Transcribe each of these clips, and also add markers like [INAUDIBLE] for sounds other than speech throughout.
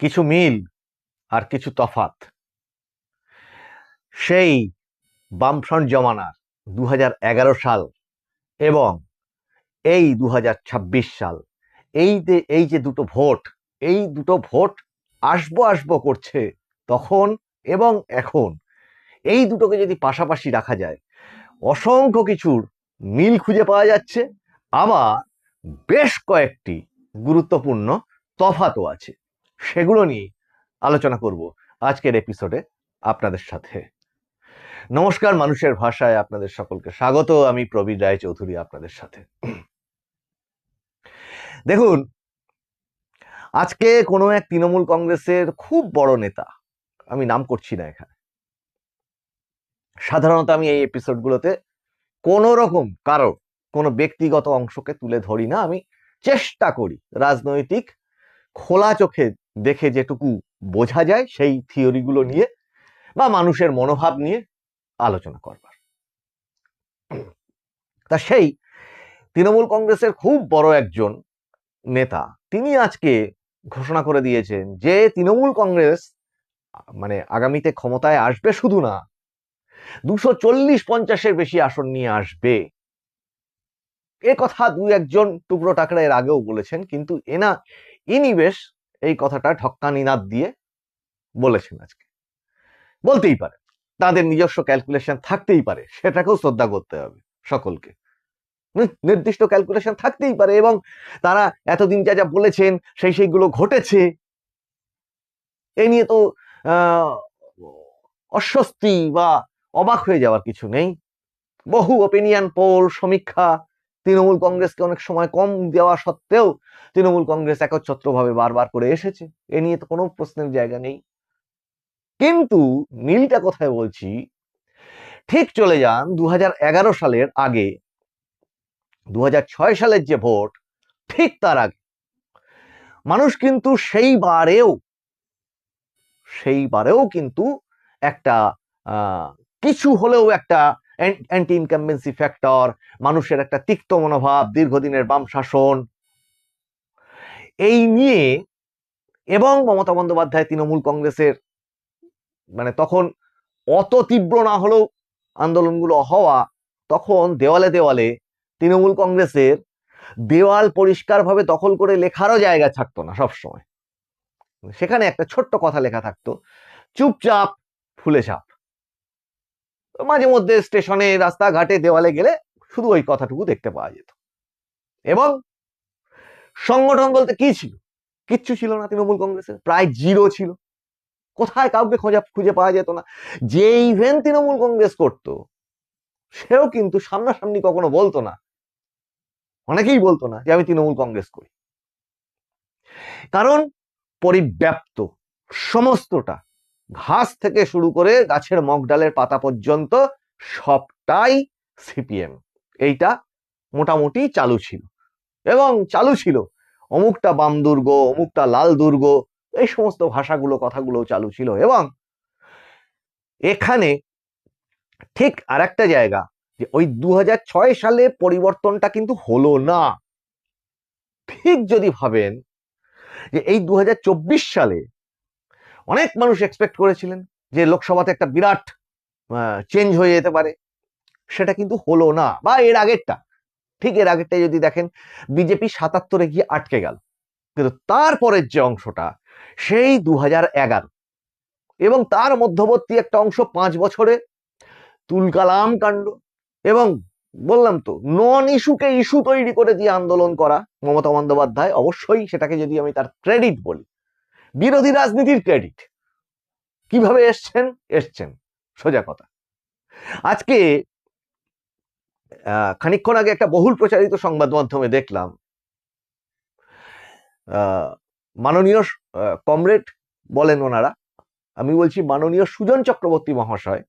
কিছু মিল আর কিছু তফাত সেই বামফ্রন্ট জমানার দু হাজার এগারো সাল এবং এই দু হাজার ছাব্বিশ সাল, এই যে এই যে দুটো ভোট, এই দুটো ভোট আসব আসব করছে তখন এবং এখন, এই দুটোকে যদি পাশাপাশি রাখা যায়, অসংখ্য কিছুর মিল খুঁজে পাওয়া যাচ্ছে। আবার বেশ কয়েকটি গুরুত্বপূর্ণ তফাতও আছে। সেগুলো নিয়ে আলোচনা করব আজকের এপিসোডে আপনাদের সাথে। নমস্কার, মানুষের ভাষায় আপনাদের সকলকে স্বাগত। আমি প্রবীর রায় চৌধুরী আপনাদের সাথে। দেখুন, আজকে কোনো এক তৃণমূল কংগ্রেসের খুব বড় নেতা, আমি নাম করছি না এখানে, সাধারণত আমি এই এপিসোডগুলোতে কোনো রকম কারও কোনো ব্যক্তিগত অংশকে তুলে ধরি না। আমি চেষ্টা করি রাজনৈতিক খোলা চোখে দেখে যেটুকু বোঝা যায় সেই থিওরিগুলো নিয়ে বা মানুষের মনোভাব নিয়ে আলোচনা করবার। তা সেই তৃণমূল কংগ্রেসের খুব বড় একজন নেতা, তিনি আজকে ঘোষণা করে দিয়েছেন যে তৃণমূল কংগ্রেস মানে আগামীতে ক্ষমতায় আসবে শুধু না, দুশো চল্লিশ পঞ্চাশের বেশি আসন নিয়ে আসবে। এ কথা দু একজন টুকরো টাকরা এর আগেও বলেছেন, কিন্তু এনা, ইনি বেশ কথাটা ঢক্কা নিনাদ দিয়ে বলেছেন আজকে। বলতেই পারে, তাদের নিজস্ব ক্যালকুলেশন থাকতেই পারে, সেটাকেও শ্রদ্ধা করতে হবে সকলকে। নির্দিষ্ট ক্যালকুলেশন থাকতেই পারে এবং তারা এতদিন যা যা বলেছেন, সেই সেইগুলো ঘটেছে। এ নিয়ে তো অস্বস্তি বা অবাক হয়ে যাওয়ার কিছু নেই। বহু ওপিনিয়ন পোল সমীক্ষা তৃণমূল কংগ্রেসকে অনেক সময় কম দেওয়া সত্ত্বেও তৃণমূল কংগ্রেস একচ্ছত্রভাবে বারবার করে এসেছে। এ নিয়ে তো কোনো প্রশ্নের জায়গা নেই। কিন্তু মিলটা কথায় বলছি? ঠিক চলে যান দু হাজার এগারো সালের আগে। দু হাজার ছয় সালের যে ভোট, ঠিক তার আগে। মানুষ কিন্তু সেইবারেও সেইবারেও কিন্তু একটা কিছু হলেও একটা অ্যান্টি ইনকামবেন্সি ফ্যাক্টর মানুষের একটা তিক্ত মনোভাব, দীর্ঘদিনের বাম শাসন। এই নিয়ে এবং মমতা বন্দ্যোপাধ্যায় তৃণমূল কংগ্রেসের মানে তখন অত তীব্র না হলেও আন্দোলনগুলো হওয়া, তখন দেওয়ালে দেওয়ালে তৃণমূল কংগ্রেসের দেওয়াল পরিষ্কারভাবে দখল করে লেখারও জায়গা থাকতো না সবসময়। সেখানে একটা ছোট্ট কথা লেখা থাকতো, চুপচাপ ফুলে চাপ মাঝে মধ্যে স্টেশনে, রাস্তাঘাটে, দেওয়ালে গেলে শুধু ওই কথাটুকু দেখতে পাওয়া যেত। এবং সংগঠন বলতে কি ছিল? কিচ্ছু ছিল না তৃণমূল কংগ্রেসের, প্রায় জিরো ছিল। কোথায় কাউকে খোঁজা, খুঁজে পাওয়া যেত না। যে ইভেন্ট তৃণমূল কংগ্রেস করত, সেও কিন্তু সামনাসামনি কখনো বলতো না। অনেকেই বলতো না যে, আমি তৃণমূল কংগ্রেস করি। কারণ পরিব্যাপ্ত সমস্তটা ঘাস থেকে শুরু করে গাছের মগডালের পাতা পর্যন্ত সবটাই সিপিএম। এইটা মোটামুটি চালু ছিল। এবং চালু ছিল। অমুকটা বাম দুর্গ, অমুকটা লাল দুর্গ, এই সমস্ত ভাষাগুলো কথাগুলো চালু ছিল। এবং এখানে ঠিক আর একটা জায়গা যে ওই দু হাজার ছয় সালে পরিবর্তনটা কিন্তু হলো না। ঠিক যদি ভাবেন যে এই দু হাজার চব্বিশ সালে অনেক মানুষ এক্সপেক্ট করেছিলেন যে লোকসভাতে একটা বিরাট চেঞ্জ হয়ে যেতে পারে। সেটা কিন্তু হলো না, বা এর আগেরটা। ঠিক এর আগেরটাই যদি দেখেন, বিজেপি সাতাত্তরে গিয়ে আটকে গেল। কিন্তু তারপরের যে অংশটা, সেই দু এগারো। এবং তার মধ্যবর্তী একটা অংশ পাঁচ বছরে, তুলকালাম কাণ্ড এবং বললাম তো নন ইস্যুকে ইস্যু তৈরি করে দিয়ে আন্দোলন করা মমতা বন্দ্যোপাধ্যায়, অবশ্যই সেটাকে যদি আমি তার ক্রেডিট বলি। বিরোধী রাজনীতির ক্রেডিট কীভাবে এসছেন? এসছেন। সোজা কথা। আজকে খানিক্ষণ আগে একটা বহুল প্রচারিত সংবাদ মাধ্যমে দেখলাম। মাননীয় কমরেড বলেন ওনারা, আমি বলছি মাননীয় সুজন চক্রবর্তী মহাশয়,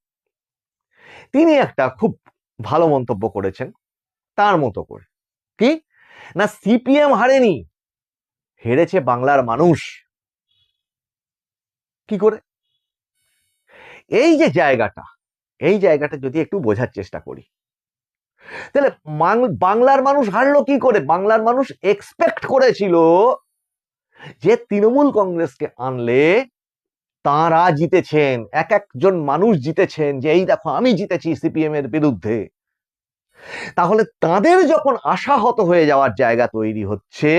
তিনি একটা খুব ভালো মন্তব্য করেছেন, তার মতো করে। কি? না, সিপিএম হারেনি, হেরেছে বাংলার মানুষ। কি করে? এই যে জায়গাটা, এই জায়গাটা যদি একটু বোঝার চেষ্টা করি, তাহলে বাংলার মানুষ হারলো কি করে? বাংলার মানুষ এক্সপেক্ট করেছিল যে তৃণমূল কংগ্রেসকে আনলে তাঁরা জিতেছেন, এক একজন মানুষ জিতেছেন যে এই দেখো আমি জিতেছি সিপিএম এর বিরুদ্ধে। তাহলে তাদের যখন আশাহত হয়ে যাওয়ার জায়গা তৈরি হচ্ছে,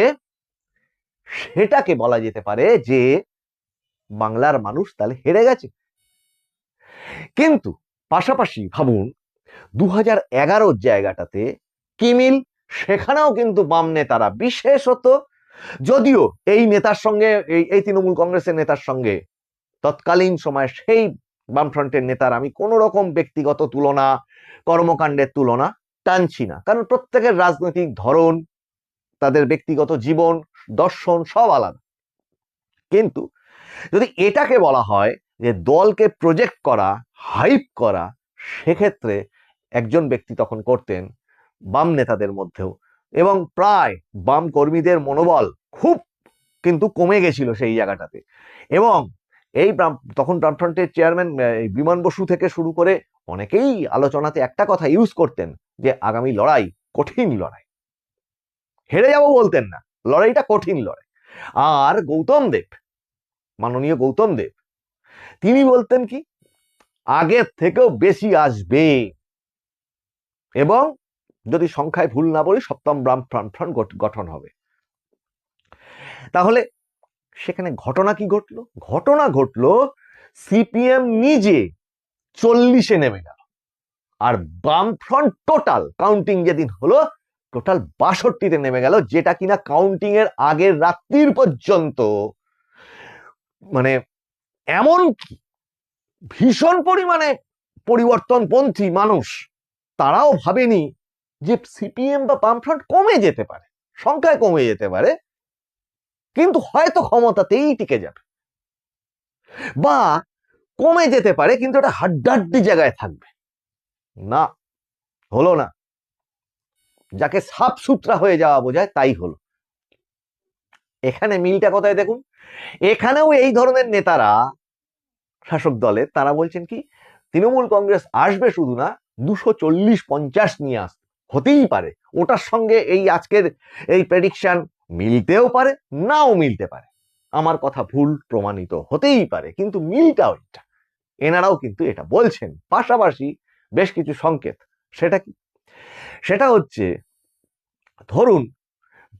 সেটাকে বলা যেতে পারে যে বাংলার মানুষ তাহলে হেরে গেছে। কিন্তু পাশাপাশি ভাবুন দু হাজার এগারোর জায়গাটাতে কিমিল, সেখানেও কিন্তু বাম নেতারা বিশেষত, যদিও এই নেতার সঙ্গে, এই এই তৃণমূল কংগ্রেসের নেতার সঙ্গে তৎকালীন সময় সেই বামফ্রন্টের নেতার আমি কোনো রকম ব্যক্তিগত তুলনা, কর্মকাণ্ডের তুলনা টানছি না। কারণ প্রত্যেকের রাজনৈতিক ধরন, তাদের ব্যক্তিগত জীবন, দর্শন সব আলাদা। কিন্তু যদি এটাকে বলা হয় যে দলকে প্রজেক্ট করা হাইপ করা, সেক্ষেত্রে একজন ব্যক্তি তখন করতেন বাম নেতাদের মধ্যেও। এবং প্রায় বাম কর্মীদের মনোবল খুব কিন্তু কমে গেছিল সেই জায়গাটাতে। এবং এই তখন বামফ্রন্টের চেয়ারম্যান বিমান বসু থেকে শুরু করে অনেকেই আলোচনাতে একটা কথা ইউজ করতেন যে আগামী লড়াই কঠিন লড়াই। হেরে যাব বলতেন না, লড়াইটা কঠিন লড়াই। আর গৌতম দেব, মাননীয় গৌতম দেব তিনি বলতেন কি? আগের থেকেও বেশি আসবে। এবং যদি সংখ্যায় ভুল না বলি, সপ্তম ফ্রন্ট গঠন হবে। তাহলে সেখানে ঘটনা কি ঘটলো? ঘটনা ঘটলো, সিপিএম নিজে চল্লিশে নেমে গেল। আর বামফ্রন্ট টোটাল কাউন্টিং যেদিন হলো, টোটাল বাষট্টিতে নেমে গেল, যেটা কিনা কাউন্টিং এর আগের রাত্রির পর্যন্ত। মানে এমন ভীষণ পরিমাণে পরিবর্তনপন্থী মানুষ তারাও ভাবেনি যে সিপিএম বা বামফ্রন্ট কমে যেতে পারে, সংখ্যায় কমে যেতে পারে, কিন্তু হয়তো ক্ষমতাতেই টিকে যাবে বা কমে যেতে পারে, কিন্তু এটা হাড্ডাড্ডি জায়গায় থাকবে। না, হলো না। যাকে সাফ সুতরা হয়ে যাওয়া বোঝায় তাই হলো। এখানে মিলটা কোথায় দেখুন? এখানেও এই ধরনের নেতারা শাসক দলের তারা বলছেন কি, তৃণমূল কংগ্রেস আসবে শুধু না, দুশো চল্লিশ পঞ্চাশ নিয়ে আস, হতেই পারে। ওটার সঙ্গে এই আজকের এই প্রেডিকশন মিলতেও পারে, নাও মিলতে পারে। আমার কথা ভুল, প্রমাণিত হতেই পারে, কিন্তু মিলটাও ওইটা এনারাও কিন্তু এটা বলছেন। পাশাপাশি বেশ কিছু সংকেত। সেটা কি? সেটা হচ্ছে, ধরুন,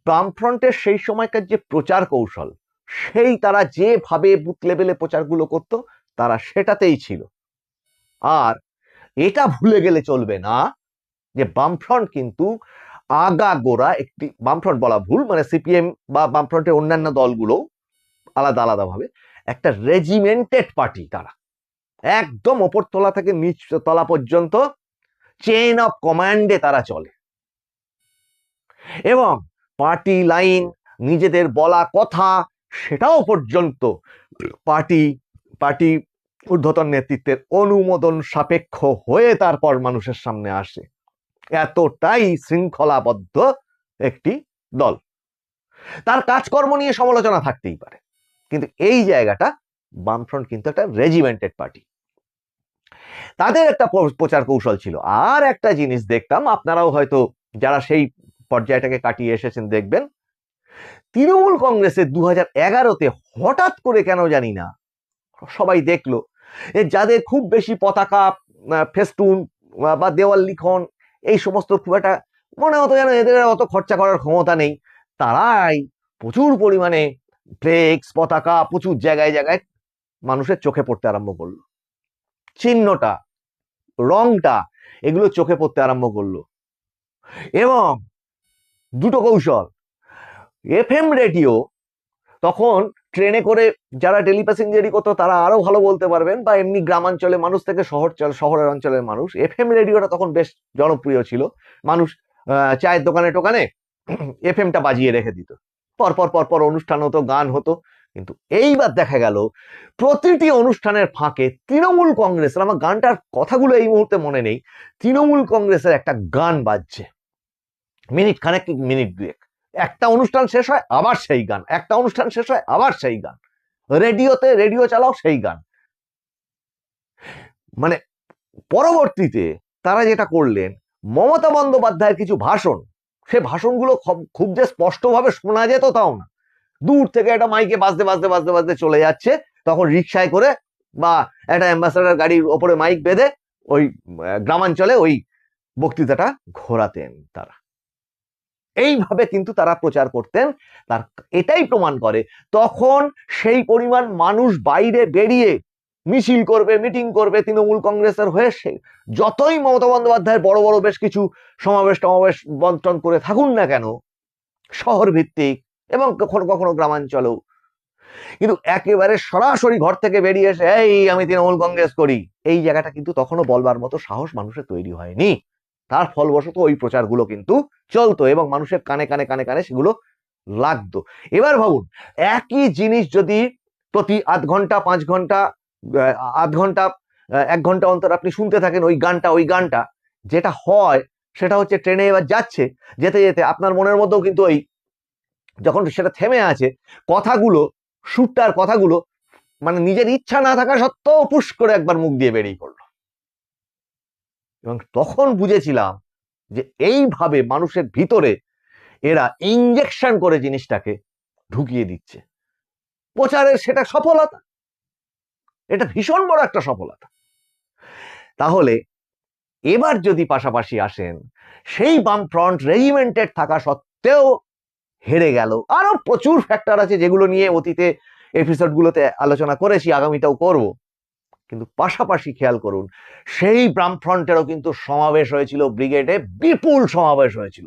বামফ্রন্টের সেই সময়কার যে প্রচার কৌশল, সেই তারা যেভাবে বুথ লেভেলে প্রচারগুলো করত তারা সেটাতেই ছিল। আর এটা ভুলে গেলে চলবে না যে বামফ্রন্ট কিন্তু আগাগোড়া একটি, বামফ্রন্ট বলা ভুল মানে সিপিএম বা বামফ্রন্টের অন্যান্য দলগুলো আলাদা আলাদাভাবে একটা রেজিমেন্টেড পার্টি তারা। একদম ওপর তলা থেকে নিচ তলা পর্যন্ত চেন অফ কমান্ডে তারা চলে। এবং পার্টি লাইন নিজেদের বলা কথা সেটাও পর্যন্ত পার্টি পার্টি ঊর্ধ্বতন নেতৃত্বের অনুমোদন সাপেক্ষ হয়ে তারপর মানুষের সামনে আসে। এতটাই শৃঙ্খলাবদ্ধ একটি দল। তার কাজকর্ম নিয়ে সমালোচনা থাকতেই পারে। কিন্তু এই জায়গাটা বামফ্রন্ট কিন্তু একটা রেজিমেন্টেড পার্টি তাদের একটা প্রচার কৌশল ছিল। আর একটা জিনিস দেখতাম, আপনারাও হয়তো যারা সেই পর্যায়টাকে কাটিয়ে এসেছেন দেখবেন, তৃণমূল কংগ্রেসের দু হাজার এগারোতে হঠাৎ করে কেন জানি না সবাই দেখল। যাদের খুব বেশি পতাকা ফেস্টুন বা দেওয়াল লিখন, এই সমস্ত খুব একটা মনে হতো যেন এদের অত খরচা করার ক্ষমতা নেই। তারাই প্রচুর পরিমাণে ফ্লেক্স পতাকা প্রচুর জায়গায় জায়গায় মানুষের চোখে পড়তে আরম্ভ করল। চিহ্নটা, রংটা এগুলো চোখে পড়তে আরম্ভ করল। এবং দুটো কৌশল, এফএম রেডিও তখন ট্রেনে করে যারা ডেলি প্যাসেঞ্জারি করতো, তারা আরও ভালো বলতে পারবেন। বা এমনি গ্রামাঞ্চলে মানুষ থেকে শহর শহরের অঞ্চলের মানুষ। এফ এম রেডিওটা তখন বেশ জনপ্রিয় ছিল। মানুষ চায়ের দোকানে টোকানে [CLEARS THROAT] এফ এমটা বাজিয়ে রেখে দিত। পরপর পর পর পর অনুষ্ঠান হতো, গান হতো। কিন্তু এইবার দেখা গেল, প্রতিটি অনুষ্ঠানের ফাঁকে তৃণমূল কংগ্রেস আমার গানটার কথাগুলো এই মুহূর্তে মনে নেই, তৃণমূল কংগ্রেসের একটা গান বাজছে। মিনিট খানেক, মিনিট দুয়েক। একটা অনুষ্ঠান শেষ হয়, আবার সেই গান। একটা অনুষ্ঠান শেষ হয়, আবার সেই গান। রেডিওতে রেডিও চালাও, সেই গান। মানে পরবর্তীতে তারা যেটা করলেন, মমতা বন্দ্যোপাধ্যায়ের কিছু ভাষণ, সে ভাষণগুলো খুব যে স্পষ্টভাবে শোনা যেত তাও না। দূর থেকে একটা মাইকে বাজতে বাজতে বাজতে বাজতে চলে যাচ্ছে, তখন রিক্সায় করে বা একটা অ্যাম্বাসাডার গাড়ির ওপরে মাইক বেঁধে ওই গ্রামাঞ্চলে ওই বক্তৃতাটা ঘোরাতেন তারা। এইভাবে কিন্তু তারা প্রচার করতেন, তার এটাই প্রমাণ করে। তখন সেই পরিমাণ মানুষ বাইরে বেরিয়ে মিছিল করবে, মিটিং করবে তৃণমূল কংগ্রেসের হয়ে সে যতই মমতা বন্দ্যোপাধ্যায়ের বড় বড় বেশ কিছু সমাবেশ টমাবেশ বন্টন করে থাকুন না কেন শহর ভিত্তিক এবং কখনো কখনো গ্রামাঞ্চলেও। কিন্তু একেবারে সরাসরি ঘর থেকে বেরিয়ে এসে, এই আমি তৃণমূল কংগ্রেস করি। এই জায়গাটা কিন্তু তখনও বলবার মতো সাহস মানুষের তৈরি হয়নি। তার ফলবশত ওই প্রচারগুলো কিন্তু চলতো এবং মানুষের কানে কানে কানে কানে সেগুলো লাগতো। এবার ভাবুন, একই জিনিস যদি প্রতি আধ ঘণ্টা, পাঁচ ঘণ্টা আধ ঘণ্টা এক ঘণ্টা অন্তর আপনি শুনতে থাকেন ওই গানটা ওই গানটা, যেটা হয় সেটা হচ্ছে ট্রেনে এবার যাচ্ছে, যেতে যেতে আপনার মনের মধ্যেও কিন্তু ওই যখন সেটা থেমে আছে, কথাগুলো, সুরটার কথাগুলো মানে নিজের ইচ্ছা না থাকা সত্ত্বেও পুশ করে একবার মুখ দিয়ে বেরিয়ে পড়ল। এবং তখন বুঝেছিলাম যে এইভাবে মানুষের ভিতরে এরা ইঞ্জেকশন করে জিনিসটাকে ঢুকিয়ে দিচ্ছে। প্রচারের সেটা সফলতা। এটা ভীষণ বড় একটা সফলতা। তাহলে এবার যদি পাশাপাশি আসেন, সেই বাম ফ্রন্ট রেজিমেন্টেড থাকা সত্ত্বেও হেরে গেল। আরও প্রচুর ফ্যাক্টর আছে যেগুলো নিয়ে অতীতে এপিসোডগুলোতে আলোচনা করেছি, আগামীতেও করব। কিন্তু পাশাপাশি খেয়াল করুন, সেই বাম ফ্রন্টেরও কিন্তু সমাবেশ হয়েছিল ব্রিগেডে, বিপুল সমাবেশ হয়েছিল।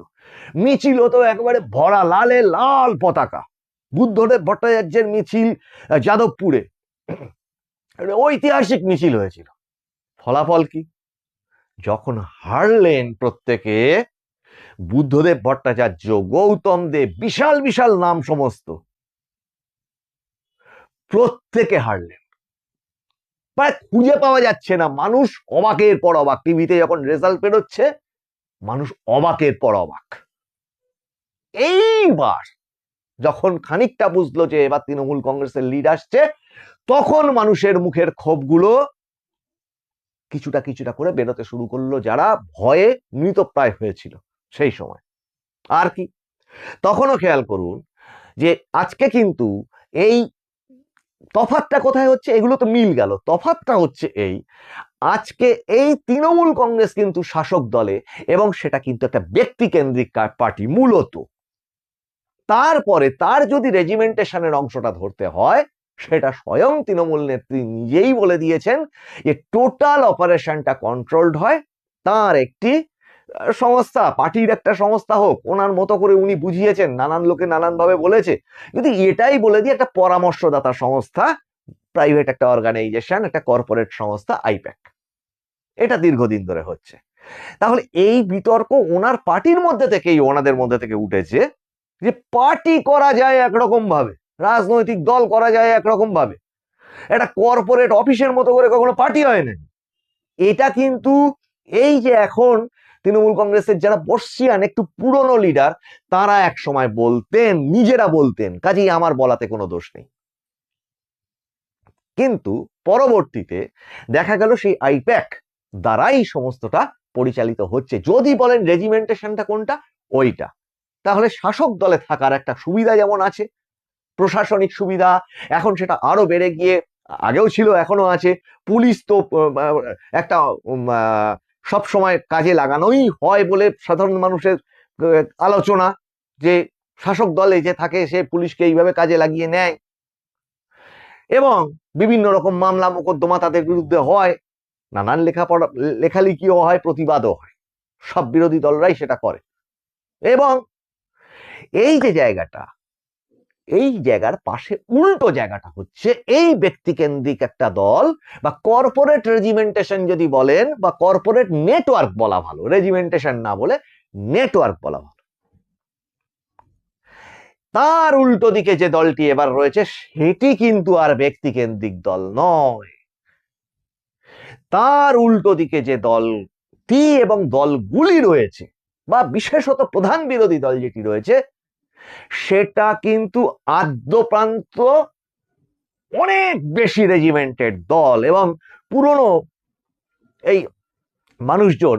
মিছিল হতো একেবারে ভরা লালে লাল পতাকা। বুদ্ধদেব ভট্টাচার্যের মিছিল যাদবপুরে। ঐতিহাসিক মিছিল হয়েছিল। ফলাফল কি? যখন হারলেন প্রত্যেকে, বুদ্ধদেব ভট্টাচার্য, গৌতম দেব, বিশাল বিশাল নাম সমস্ত, প্রত্যেকে হারলেন। প্রায় খুঁজে পাওয়া যাচ্ছে না। মানুষ অবাকের পর অবাক। টিভিতে যখন রেজাল্ট বেরোচ্ছে, মানুষ অবাকের পর অবাক। এইবার যখন খানিকটা বুঝলো যে এবার তৃণমূল কংগ্রেসের লিড আসছে, তখন মানুষের মুখের ক্ষোভগুলো কিছুটা কিছুটা করে বেরোতে শুরু করল যারা ভয়ে মৃতপ্রায় হয়েছিল সেই সময়। আর কি? তখনও খেয়াল করুন যে আজকে কিন্তু এই তফাতটা কোথায় হচ্ছে? এগুলো তো মিল গেল। তফাতটা হচ্ছে এই, আজকে এই তৃণমূল কংগ্রেস কিন্তু শাসক দলে এবং সেটা কিন্তু একটা ব্যক্তিকেন্দ্রিক পার্টি মূলত। তারপরে তার যদি রেজিমেন্টেশনের অংশটা ধরতে হয়, সেটা স্বয়ং তৃণমূল নেত্রী নিজেই বলে দিয়েছেন যে টোটাল অপারেশনটা কন্ট্রোলড হয়। তার একটি সংস্থা, পার্টির একটা সংস্থা হোক, ওনার মতো করে উনি বুঝিয়েছেন, নানান লোকে নানান ভাবে বলেছে। যদি এটাই বলে দিয়ে একটা পরামর্শদাতা সংস্থা প্রাইভেট একটা অর্গানাইজেশন একটা কর্পোরেট সংস্থা আইপ্যাক এটা দীর্ঘদিন ধরে হচ্ছে। তাহলে এই বিতর্ক ওনার পার্টির মধ্যে থেকেই, ওনাদের মধ্যে থেকে উঠেছে যে পার্টি করা যায় একরকম ভাবে রাজনৈতিক দল করা যায় একরকম ভাবে একটা কর্পোরেট অফিসের মতো করে কখনো পার্টি হয় না এটা কিন্তু এই যে এখন তৃণমূল কংগ্রেসের যারা বর্ষিয়ান, একটু পুরনো লিডার তারা এক সময় বলতেন, নিজেরা বলতেন, কাজেই আমার বলাতে কোনো দোষ নেই। কিন্তু পরবর্তীতে দেখা গেল সেই আইপ্যাক দ্বারাই সমস্তটা পরিচালিত হচ্ছে। যদি বলেন রেজিমেন্টেশনটা কোনটা? ওইটা। তাহলে শাসক দলে থাকার একটা সুবিধা যেমন আছে, প্রশাসনিক সুবিধা, এখন সেটা আরও বেড়ে গিয়ে, আগেও ছিল এখনও আছে। পুলিশ তো একটা সব সময় কাজে লাগানোই হয় বলে সাধারণ মানুষের আলোচনা যে শাসক দলে যে থাকে সে পুলিশকে এইভাবে কাজে লাগিয়ে নেয়। এবং বিভিন্ন রকম মামলা মোকদ্দমা তাদের বিরুদ্ধে হয়, নানান লেখাপড়া, লেখালেখিও হয়, প্রতিবাদও হয়। সব বিরোধী দলরাই সেটা করে। এবং এই যে জায়গাটা এই জায়গার পাশে উল্টো জায়গাটা হচ্ছে এই ব্যক্তিকেন্দ্রিক একটা দল বা কর্পোরেট রেজিমেন্টেশন যদি বলেন বা কর্পোরেট নেটওয়ার্ক বলা ভালো। রেজিমেন্টেশন না বলে নেটওয়ার্ক বলা ভালো। তার উল্টো দিকে যে দলটি এবার রয়েছে সেটি কিন্তু আর ব্যক্তিকেন্দ্রিক দল নয়। তার উল্টো দিকে যে দলটি এবং দলগুলি রয়েছে বা বিশেষত প্রধান বিরোধী দল যেটি রয়েছে সেটা কিন্তু আদ্যপ্রান্ত অনেক বেশি রেজিমেন্টেড দল এবং পুরনো এই মানুষজন,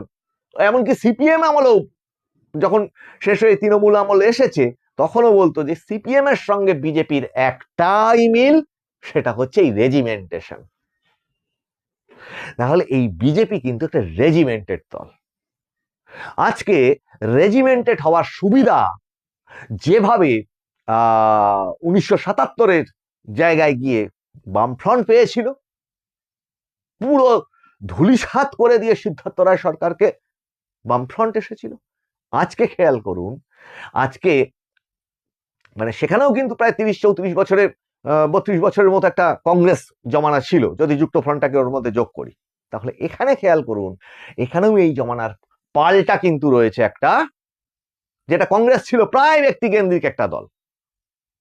এমনকি সিপিএম আমলেও যখন শেষ হয়ে তৃণমূল আমল এসেছে, তখনও বলতো যে সিপিএম এর সঙ্গে বিজেপির একটাই মিল, সেটা হচ্ছে এই রেজিমেন্টেশন তাহলে এই বিজেপি কিন্তু একটা রেজিমেন্টেড দল। আজকে রেজিমেন্টেড হওয়ার সুবিধা যেভাবে উনিশশো সাতাত্তরের জায়গায় গিয়ে বামফ্রন্ট পেয়েছিল, পুরো ধুলিসাৎ করে দিয়ে সিদ্ধার্থ রায় সরকারকে বামফ্রন্ট এসেছিল। আজকে খেয়াল করুন, আজকে মানে সেখানেও কিন্তু প্রায় তিরিশ, চৌত্রিশ বছরের বত্রিশ বছরের মতো একটা কংগ্রেস জমানা ছিল, যদি যুক্ত ফ্রন্টটাকে ওর মধ্যে যোগ করি। তাহলে এখানে খেয়াল করুন, এখানেও এই জমানার পাল্টা কিন্তু রয়েছে একটা যেটা কংগ্রেস ছিল প্রায় ব্যক্তিকেন্দ্রিক একটা দল।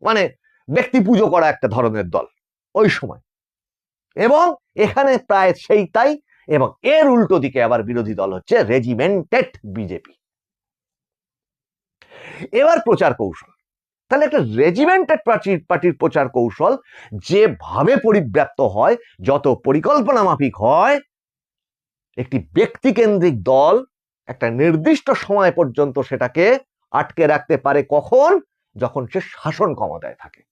মানে ব্যক্তি পুজো করা একটা ধরনের দল ওই সময়। এবং এখানে প্রায় সেই তাই এবং এর উল্টো দিকে আবার বিরোধী দল হচ্ছে রেজিমেন্টেড বিজেপি এবার প্রচার কৌশল। তাহলে একটা রেজিমেন্টেড পার্টির পার্টির প্রচার কৌশল যেভাবে পরিব্যাপ্ত হয়, যত পরিকল্পনা মাফিক হয়, একটি ব্যক্তিকেন্দ্রিক দল একটা নির্দিষ্ট সময় পর্যন্ত সেটাকে আটকে রাখতে পারে কখন? যখন সে শাসন ক্ষমতায় থাকে।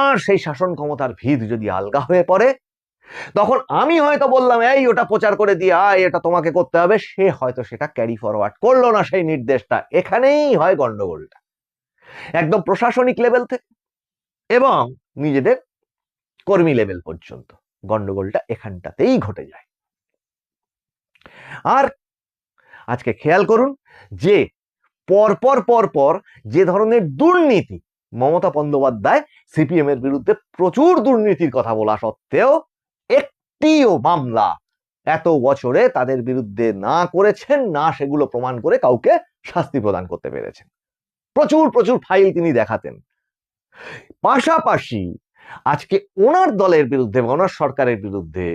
আর সেই শাসন ক্ষমতার ভিত যদি আলগা হয়ে পড়ে, তখন আমি হয়তো বললাম, এই ওটা প্রচার করে দিয়ে আয়, এটা তোমাকে করতে হবে। সে হয়তো সেটা ক্যারি ফরওয়ার্ড করল না সেই নির্দেশটা। এখানেই হয় গন্ডগোলটা। একদম প্রশাসনিক লেভেল থেকে এবং নিজেদের কর্মী লেভেল পর্যন্ত গন্ডগোলটা এখানটাতেই ঘটে যায়। আর আজকে খেয়াল করুন যে পরপর পরপর যে ধরনের দুর্নীতি মমতা বন্দ্যোপাধ্যায় সিপিএম এর বিরুদ্ধে প্রচুর দুর্নীতির কথা বলা সত্ত্বেও একটিও মামলা এত বছরে তাদের বিরুদ্ধে না করেছেন, না সেগুলো প্রমাণ করে কাউকে শাস্তি প্রদান করতে পেরেছেন। প্রচুর প্রচুর ফাইল তিনি দেখাতেন। পাশাপাশি আজকে ওনার দলের বিরুদ্ধে ওনার সরকারের বিরুদ্ধে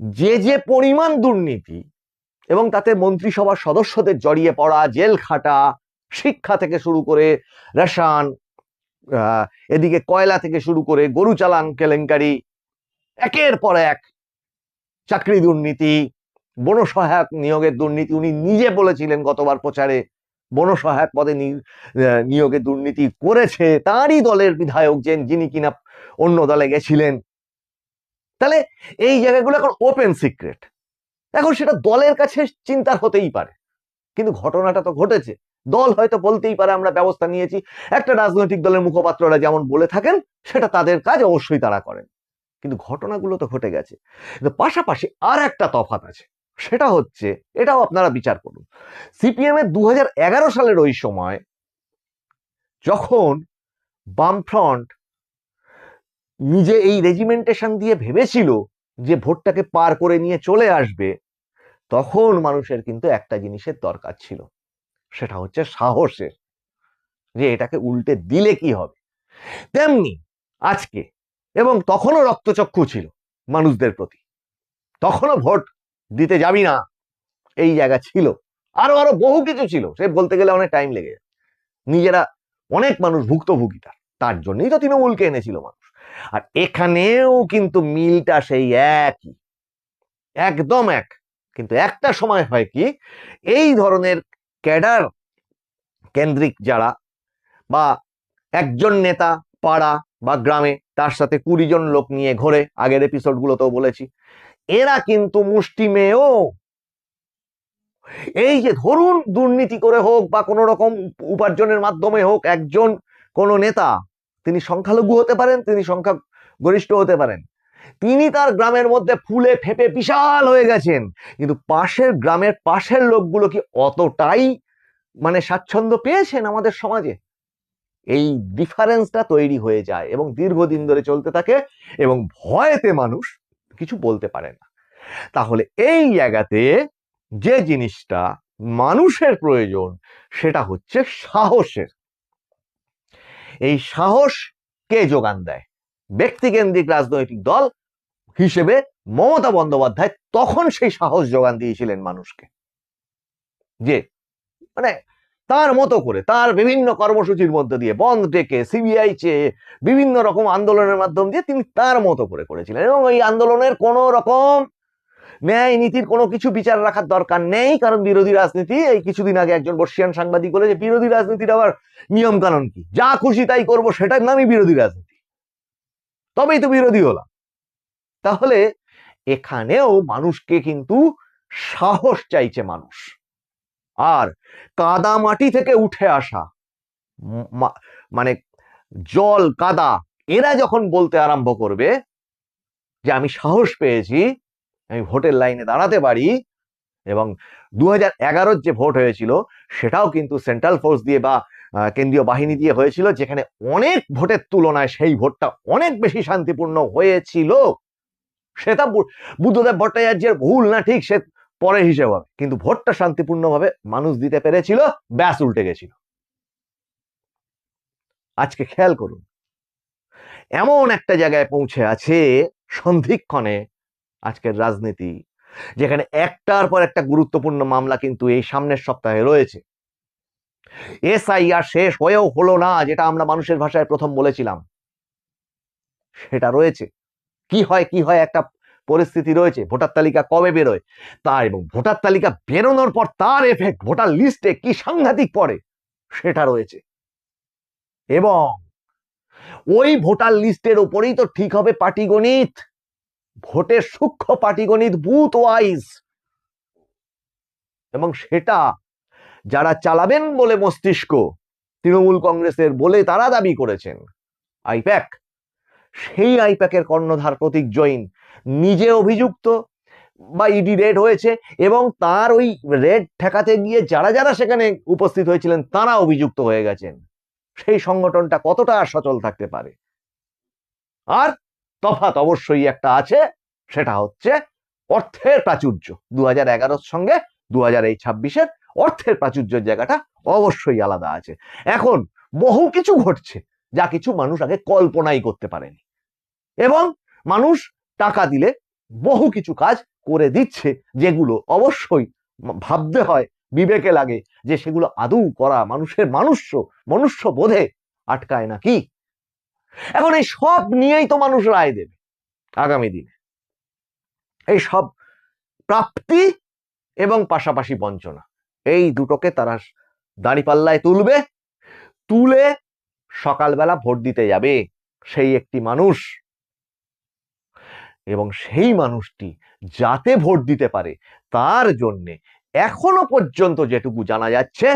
যে যে পরিমাণ দুর্নীতি এবং তাতে মন্ত্রিসভার সদস্যদের জড়িয়ে পড়া জেল খাটা, শিক্ষা থেকে শুরু করে রেশন এদিকে কয়লা থেকে শুরু করে গরু চালান, কেলেঙ্কারি, একের পর এক চাকরি দুর্নীতি, বনসহায়ক নিয়োগের দুর্নীতি। উনি নিজে বলেছিলেন গতবার প্রচারে, বনসহায়ক পদে নিয়োগে দুর্নীতি করেছে। তারই দলের বিধায়ক যেন যিনি কিনা অন্য দলে গেছিলেন। তাহলে এই জায়গাগুলো এখন ওপেন সিক্রেট এখন সেটা দলের কাছে চিন্তার হতেই পারে। কিন্তু ঘটনাটা তো ঘটেছে। দল হয়তো বলতেই পারে, আমরা ব্যবস্থা নিয়েছি। একটা রাজনৈতিক দলের মুখপাত্ররা যেমন বলে থাকেন, সেটা তাদের কাজ, অবশ্যই তারা করেন। কিন্তু ঘটনাগুলো তো ঘটে গেছে। কিন্তু পাশাপাশি আর একটা তফাত আছে। সেটা হচ্ছে, এটাও আপনারা বিচার করুন। সিপিএম এর দু হাজার এগারো সালের ওই সময় যখন বামফ্রন্ট নিজে এই রেজিমেন্টেশন দিয়ে ভেবেছিল যে ভোটটাকে পার করে নিয়ে চলে আসবে, তখন মানুষের কিন্তু একটা জিনিসের দরকার ছিল। সেটা হচ্ছে সাহসের। যে এটাকে উল্টে দিলে কি হবে? তেমনি আজকে এবং তখনও রক্তচক্ষু ছিল মানুষদের প্রতি। তখনও ভোট দিতে যাবি না। এই জায়গা ছিল। আরও আরও বহু কিছু ছিল। সে বলতে গেলে অনেক টাইম লেগে যায়। নিজেরা অনেক মানুষ ভুক্তভোগী তার জন্যই তো তৃণমূলকে এনেছিল মানুষ। আর এখানেও কিন্তু মিলটা সেই একই। একদম এক। কিন্তু একটা সময় হয় কি, এই ধরনের ক্যাডার কেন্দ্রিক যারা বা একজন নেতা পাড়া বা গ্রামে তার সাথে কুড়ি জন লোক নিয়ে ঘোরে, আগের এপিসোডগুলোতেও বলেছি, এরা কিন্তু মুষ্টিমেয়। এই যে ধরুন দুর্নীতি করে হোক বা কোনো রকম উপার্জনের মাধ্যমে হোক একজন কোন নেতা তিনি সংখ্যালঘু হতে পারেন, তিনি সংখ্যা গরিষ্ঠ হতে পারেন। তিনি তার গ্রামের মধ্যে ফুলে ফেপে বিশাল হয়ে গেছেন। কিন্তু পাশের গ্রামের পাশের লোকগুলো কি অতটাই মানে স্বাচ্ছন্দ্য পেয়েছেন আমাদের সমাজে? এই ডিফারেন্সটা তৈরি হয়ে যায় এবং দীর্ঘদিন ধরে চলতে থাকে এবং ভয়েতে মানুষ কিছু বলতে পারে না। তাহলে এই জায়গাতে যে জিনিসটা মানুষের প্রয়োজন, সেটা হচ্ছে সাহসের। এই সাহস কে যোগান দেয়? ব্যক্তিকেন্দ্রিক রাজনৈতিক দল হিসেবে মমতা বন্দ্যোপাধ্যায় তখন সেই সাহস যোগান দিয়েছিলেন মানুষকে। যে মানে তার মতো করে, তার বিভিন্ন কর্মসূচির মধ্যে দিয়ে বন্ধ ডেকে সিবিআই চেয়ে, বিভিন্ন রকম আন্দোলনের মাধ্যম দিয়ে তিনি তার মতো করে করেছিলেন এবং এই আন্দোলনের কোন রকম ন্যায় নীতির কোনো কিছু বিচার রাখার দরকার নেই, কারণ বিরোধী রাজনীতি, এই কিছুদিন আগে একজন বর্ষিয়ান সাংবাদিক বলে যে বিরোধী রাজনীতির আবার নিয়ম কানুন কি? যা খুশি তাই করব, সেটার নামই বিরোধী রাজনীতি। তবেই তো বিরোধী হলাম। তাহলে এখানেও মানুষকে কিন্তু সাহস চাইছে মানুষ। আর কাদা মাটি থেকে উঠে আসা মানে জল, কাদা, এরা যখন বলতে আরম্ভ করবে যে আমি সাহস পেয়েছি আমি ভোটের লাইনে দাঁড়াতে পারি এবং দু হাজার যে ভোট হয়েছিল সেটাও কিন্তু সেন্ট্রাল ফোর্স দিয়ে বা কেন্দ্রীয় বাহিনী দিয়ে হয়েছিল, যেখানে অনেক ভোটের তুলনায় সেই ভোটটা অনেক বেশি শান্তিপূর্ণ হয়েছিল। সেটা বুদ্ধদেব ভট্টাচার্যের ভুল না ঠিক সে পরে হিসেব হবে। কিন্তু ভোটটা শান্তিপূর্ণভাবে মানুষ দিতে পেরেছিল, ব্যাস উল্টে গেছিল। আজকে খেয়াল করুন, এমন একটা জায়গায় পৌঁছে আছে সন্ধিক্ষণে আজকের রাজনীতি, যেখানে একটার পর একটা গুরুত্বপূর্ণ মামলা কিন্তু এই সামনের সপ্তাহে রয়েছে। এসআইআর শেষ হয়েও হলো না, যেটা আমরা মানুষের ভাষায় প্রথম বলেছিলাম। সেটা রয়েছে। কি হয় কি হয়, একটা পরিস্থিতি রয়েছে, ভোটার তালিকা কবে বেরোয়? তা এবং ভোটার তালিকা বেরোনোর পর তার এফেক্ট ভোটার লিস্টে কি সাংঘাতিক পড়ে, সেটা রয়েছে। এবং ওই ভোটার লিস্টের উপরেই তো ঠিক হবে পাটিগণিত ভোটের সূক্ষ্ম পাটিগণিত বুথ ওয়াইজ। এবং সেটা যারা চালাবেন বলে মস্তিষ্ক, তৃণমূল কংগ্রেসের বলে তারা দাবি করেছেন। আইপ্যাক, সেই আইপ্যাকের কর্ণধার প্রতীক জৈন নিজে অভিযুক্ত বা ইডি রেড হয়েছে এবং তার ওই রেড ঠেকাতে গিয়ে যারা যারা সেখানে উপস্থিত হয়েছিলেন তারা অভিযুক্ত হয়ে গেছেন। সেই সংগঠনটা কতটা আর সচল থাকতে পারে? আর তফাৎ অবশ্যই একটা আছে, সেটা হচ্ছে অর্থের প্রাচুর্য। দু হাজার এগারোর সঙ্গে দু হাজার এই ছাব্বিশের অর্থের প্রাচুর্যের জায়গাটা অবশ্যই আলাদা আছে। এখন বহু কিছু ঘটছে, যা কিছু মানুষ আগে কল্পনাই করতে পারেনি। এবং মানুষ টাকা দিলে বহু কিছু কাজ করে দিচ্ছে, যেগুলো অবশ্যই ভাবতে হয়, বিবেকে লাগে যে সেগুলো আদৌ করা মানুষের মনুষ্য মনুষ্য বোধে আটকায় নাকি এখন এই সব নিয়েই তো মানুষ রায় দেবে আগামী দিনে। এই সব প্রাপ্তি এবং পাশাপাশি বঞ্চনা, এই দুটোকে তারা দাঁড়িপাল্লায় তুলবে, তুলে সকালবেলা ভোট দিতে যাবে সেই একটি মানুষ। এবং সেই মানুষটি যাতে ভোট দিতে পারে তার জন্যে এখনও পর্যন্ত যেটুকু জানা যাচ্ছে,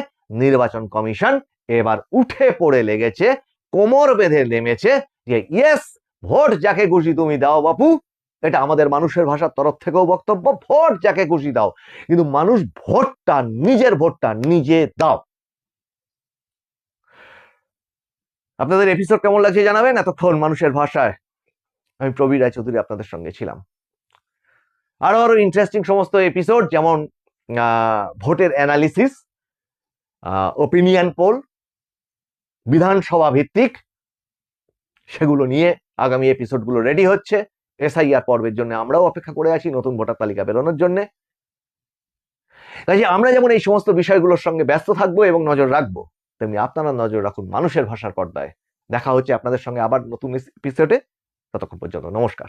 নির্বাচন কমিশন এবার উঠে পড়ে লেগেছে কোমর বেঁধে নেমেছে যে ইয়েস ভোট যাকে খুশি তুমি দাও বাপু। এটা আমাদের মানুষের ভাষার তরফ থেকেও বক্তব্য, ভোট যাকে খুশি দাও। কিন্তু মানুষ ভোটটা, নিজের ভোটটা নিজে দাও। আপনাদের এপিসোড কেমন লাগছে জানাবেন? এতক্ষণ মানুষের ভাষায়। আমি প্রবীর রায়চৌধুরী আপনাদের সঙ্গে ছিলাম। আরও আরও ইন্টারেস্টিং সমস্ত এপিসোড যেমন ভোটের অ্যানালিসিস ওপিনিয়ন পোল বিধানসভা ভিত্তিক সেগুলো নিয়ে আগামী এপিসোডগুলো রেডি হচ্ছে। এসআইআর পর্বের জন্য আমরাও অপেক্ষা করে আছি নতুন ভোটার তালিকা বেরোনোর জন্য। কাজে আমরা যেমন এই সমস্ত বিষয়গুলোর সঙ্গে ব্যস্ত থাকব এবং নজর রাখব, তেমনি আপনারা নজর রাখুন মানুষের ভাষার পর্দায়। দেখা হচ্ছে আপনাদের সঙ্গে আবার নতুন এপিসোডে ততক্ষণ পর্যন্ত নমস্কার।